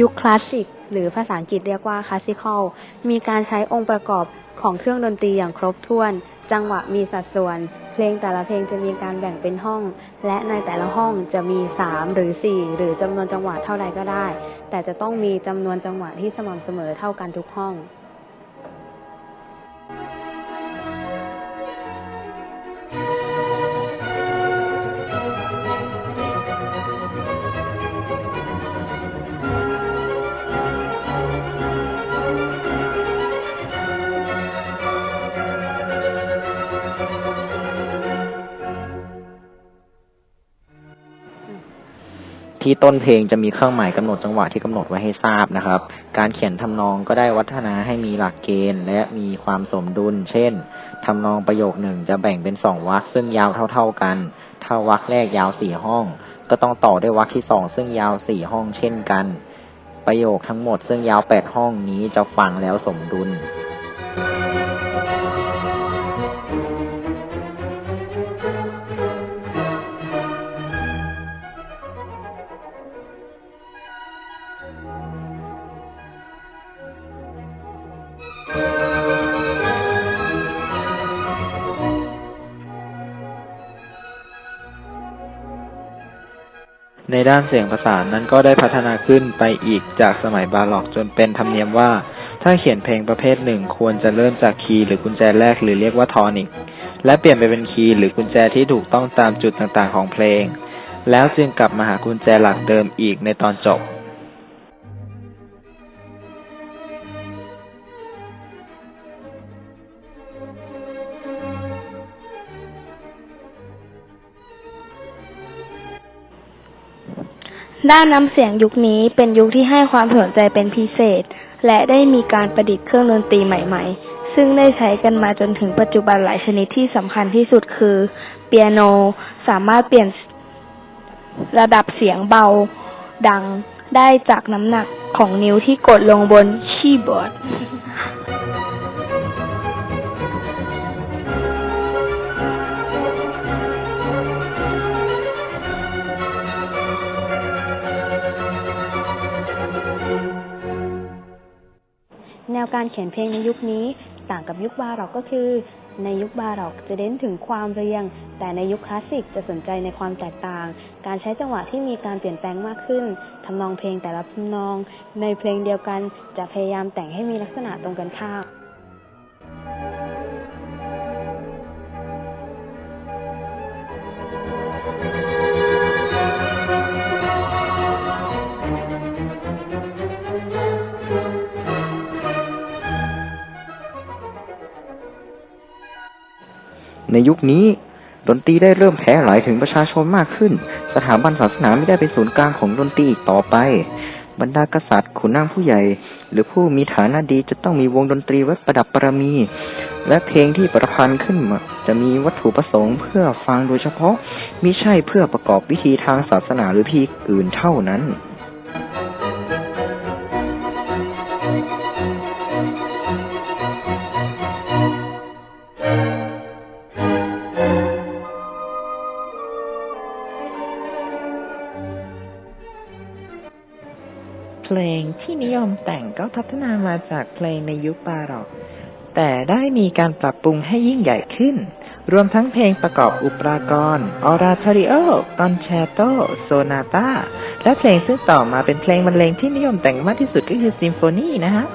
ยุคคลาสสิกหรือภาษาอังกฤษเรียกว่าคลาสสิคอลมีการใช้องค์ประกอบของเครื่องดนตรีอย่างครบถ้วน จังหวะมีสัดส่วน เพลงแต่ละเพลงจะมีการแบ่งเป็นห้อง และในแต่ละห้องจะมี 3 หรือ 4 หรือจำนวนจังหวะเท่าใดก็ได้ แต่จะต้องมีจำนวนจังหวะที่สม่ำเสมอเท่ากันทุกห้อง ที่ต้นเพลงจะมีเครื่องหมายกำหนดจังหวะที่กำหนดไว้ให้ทราบนะครับ การเขียนทำนองก็ได้วัฒนาให้มีหลักเกณฑ์ และมีความสมดุล เช่นทำนองประโยคหนึ่งจะแบ่งเป็นสองวรรคซึ่งยาวเท่า ๆกัน ถ้าวรรคแรกยาวสี่ห้อง ก็ต้องต่อด้วยวรรคที่สองซึ่งยาวสี่ห้องเช่นกัน ประโยคทั้งหมดซึ่งยาวแปดห้องนี้จะฟังแล้วสมดุล ในด้านเสียงประสานนั้นก็ได้พัฒนาขึ้นไปอีกจากสมัยบาล็อกจนเป็นธรรมเนียมว่า ถ้าเขียนเพลงประเภทหนึ่งควรจะเริ่มจากคีย์หรือกุญแจแรกหรือเรียกว่าทอนิกและเปลี่ยนไปเป็นคีย์หรือกุญแจที่ถูกต้องตามจุดต่างๆของเพลง แล้วจึงกลับมาหากุญแจหลักเดิมอีกในตอนจบ ด้านน้ำเสียงยุคนี้เป็นยุคที่ให้ความสนใจเป็นพิเศษ และได้มีการประดิษฐ์เครื่องดนตรีใหม่ ๆ ซึ่งได้ใช้กันมาจนถึงปัจจุบันหลายชนิดที่สำคัญที่สุดคือ เปียโนสามารถเปลี่ยนระดับเสียงเบา ดังได้จากน้ำหนักของนิ้วที่กดลงบนคีย์บอร์ด วการเขียนเพลงในยุคนี้ ต่างกับยุคบาร็อกก็คือ ในยุคบาร็อกจะเน้นถึงความเรียง แต่ในยุคคลาสสิกจะสนใจในความแตกต่าง การใช้จังหวะที่มีการเปลี่ยนแปลงมากขึ้นทำนองเพลงแต่ละทำนอง ในเพลงเดียวกันจะพยายามแต่งให้มีลักษณะตรงกันข้าม ในยุคนี้ ดนตรีได้เริ่มแพร่หลายถึงประชาชนมากขึ้น สถาบันศาสนาไม่ได้เป็นศูนย์กลางของดนตรีอีกต่อไป บรรดากษัตริย์ขุนนางผู้ใหญ่ หรือผู้มีฐานะดีจะต้องมีวงดนตรีไว้ประดับประมี และเพลงที่ประพันธ์ขึ้นมาจะมีวัตถุประสงค์เพื่อฟังโดยเฉพาะมิใช่เพื่อประกอบพิธีทางศาสนาหรือพิธีอื่นเท่านั้น เพลงที่นิยมแต่งก็พัฒนามาจากเพลงในยุคบารอกแต่ได้มีการปรับปรุงให้ยิ่งใหญ่ขึ้น รวมทั้งเพลงประกอบอุปรากรออราทอริโอคอนแชตโตโซนาตาและเพลงซึ่งต่อมาเป็นเพลงบรรเลงที่นิยมแต่งมากที่สุดก็คือซิมโฟนีนะฮะ